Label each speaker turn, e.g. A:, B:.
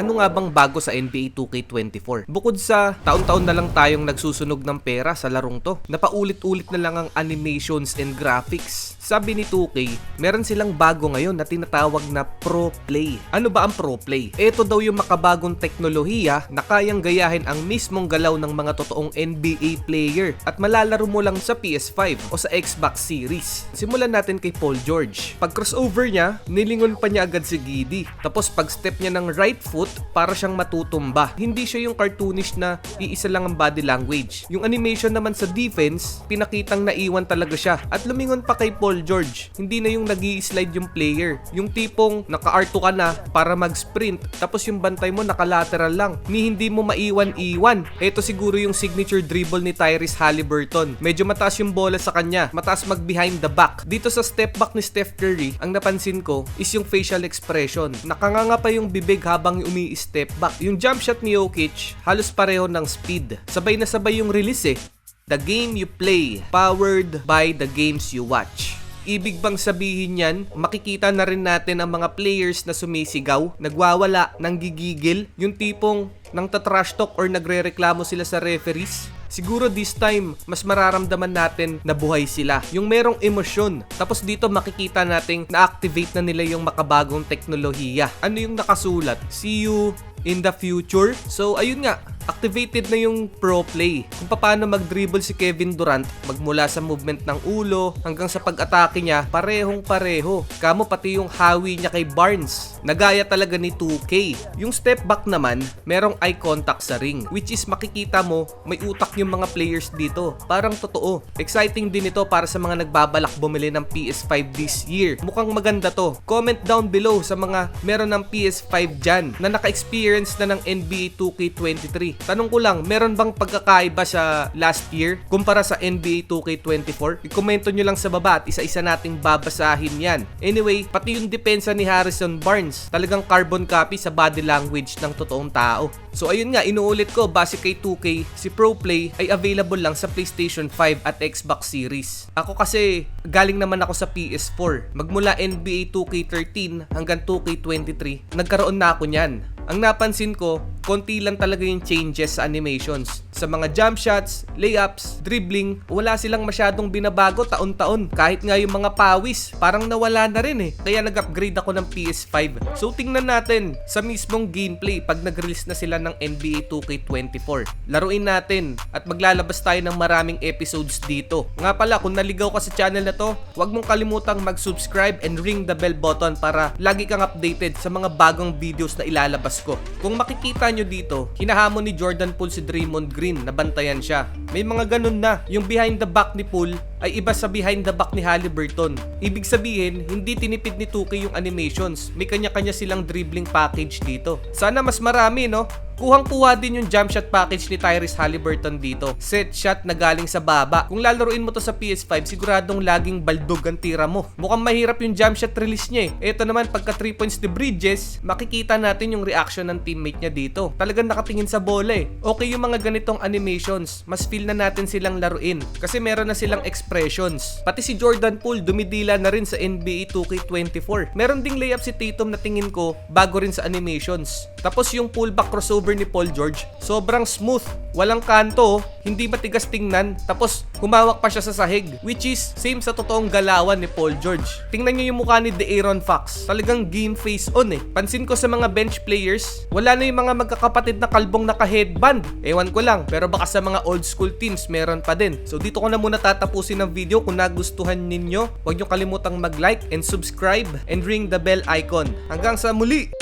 A: Ano nga bang bago sa NBA 2K24? Bukod sa taon-taon na lang tayong nagsusunog ng pera sa larong to, napaulit-ulit na lang ang animations and graphics. Sabi ni 2K, meron silang bago ngayon na tinatawag na Pro Play. Ano ba ang Pro Play? Ito daw yung makabagong teknolohiya na kayang gayahin ang mismong galaw ng mga totoong NBA player at malalaro mo lang sa PS5 o sa Xbox Series. Simulan natin kay Paul George. Pag crossover niya, nilingon pa niya agad si Giddy. Tapos pag step niya ng right foot, para siyang matutumba. Hindi siya yung cartoonish na iisa lang ang body language. Yung animation naman sa defense, pinakitang naiwan talaga siya. At lumingon pa kay Paul George. Hindi na yung nag slide yung player. Yung tipong naka-R2 ka na para mag-sprint. Tapos yung bantay mo naka-lateral lang. Ni hindi mo maiwan-iwan. Ito siguro yung signature dribble ni Tyrese Halliburton. Medyo mataas yung bola sa kanya. Mataas mag behind the back. Dito sa step back ni Steph Curry, ang napansin ko is yung facial expression. Nakanganga pa yung bibig habang umi-step back. Yung jump shot ni Jokic, halos pareho ng speed. Sabay na sabay yung release eh. The game you play, powered by the games you watch. Ibig bang sabihin yan, makikita na rin natin ang mga players na sumisigaw, nagwawala, nanggigigil, yung tipong nang tatrash talk or nagre-reklamo sila sa referees? Siguro this time, mas mararamdaman natin na buhay sila. Yung merong emosyon. Tapos dito makikita nating na-activate na nila yung makabagong teknolohiya. Ano yung nakasulat? See you in the future. So ayun nga, activated na yung pro play. Kung paano mag-dribble si Kevin Durant, magmula sa movement ng ulo hanggang sa pag-atake niya, parehong pareho. Kamo pati yung hawi niya kay Barnes. Nagaya talaga ni 2K. Yung step back naman, merong eye contact sa ring. Which is makikita mo, may utak yung mga players dito. Parang totoo. Exciting din ito para sa mga nagbabalak bumili ng PS5 this year. Mukhang maganda to. Comment down below sa mga meron ng PS5 dyan na naka-experience na ng NBA 2K23. Tanong ko lang, meron bang pagkakaiba sa last year kumpara sa NBA 2K24? I-komento nyo lang sa baba at isa-isa nating babasahin yan. Anyway, pati yung depensa ni Harrison Barnes, talagang carbon copy sa body language ng totoong tao. So ayun nga, inuulit ko, base kay 2K, si Pro Play ay available lang sa PlayStation 5 at Xbox Series. Ako kasi, galing naman ako sa PS4. Magmula NBA 2K13 hanggang 2K23, nagkaroon na ako niyan. Ang napansin ko, konti lang talaga yung changes sa animations. Sa mga jump shots, layups, dribbling, wala silang masyadong binabago taon-taon. Kahit nga yung mga pawis, parang nawala na rin eh. Kaya nag-upgrade ako ng PS5. So tingnan natin sa mismong gameplay pag nag-release na sila ng NBA 2K24. Laruin natin at maglalabas tayo ng maraming episodes dito. Nga pala, kung naligaw ka sa channel na to, huwag mong kalimutang mag-subscribe and ring the bell button para lagi kang updated sa mga bagong videos na ilalabas ko. Kung makikita nyo dito, hinahamon ni Jordan Poole si Draymond Green na bantayan siya. May mga ganun na. Yung behind the back ni Poole ay iba sa behind the back ni Halliburton. Ibig sabihin, hindi tinipid ni 2K yung animations. May kanya-kanya silang dribbling package dito. Sana mas marami, no? Kuhang-kuha din yung jump shot package ni Tyrese Halliburton dito. Set shot na galing sa baba. Kung lalaruin mo to sa PS5, siguradong laging baldog ang tira mo. Mukhang mahirap yung jump shot release niya eh. Ito naman, pagka 3 points ni Bridges, makikita natin yung reaction ng teammate niya dito. Talagang nakatingin sa bola eh. Okay yung mga ganitong animations. Mas feel na natin silang laruin. Kasi meron na silang expressions. Pati si Jordan Poole dumidila na rin sa NBA 2K24. Meron ding layup si Tatum na tingin ko bago rin sa animations. Tapos yung pullback crossover ni Paul George, sobrang smooth. Walang kanto, hindi matigas tingnan. Tapos humawak pa siya sa sahig. Which is same sa totoong galawan ni Paul George. Tingnan niyo yung mukha ni De'Aaron Fox. Talagang game face on eh. Pansin ko sa mga bench players, wala na yung mga magkakapatid na kalbong naka-headband. Ewan ko lang, pero baka sa mga old school teams meron pa din. So dito ko na muna tatapusin ang video. Kung nagustuhan ninyo, huwag niyo kalimutang mag-like and subscribe and ring the bell icon. Hanggang sa muli!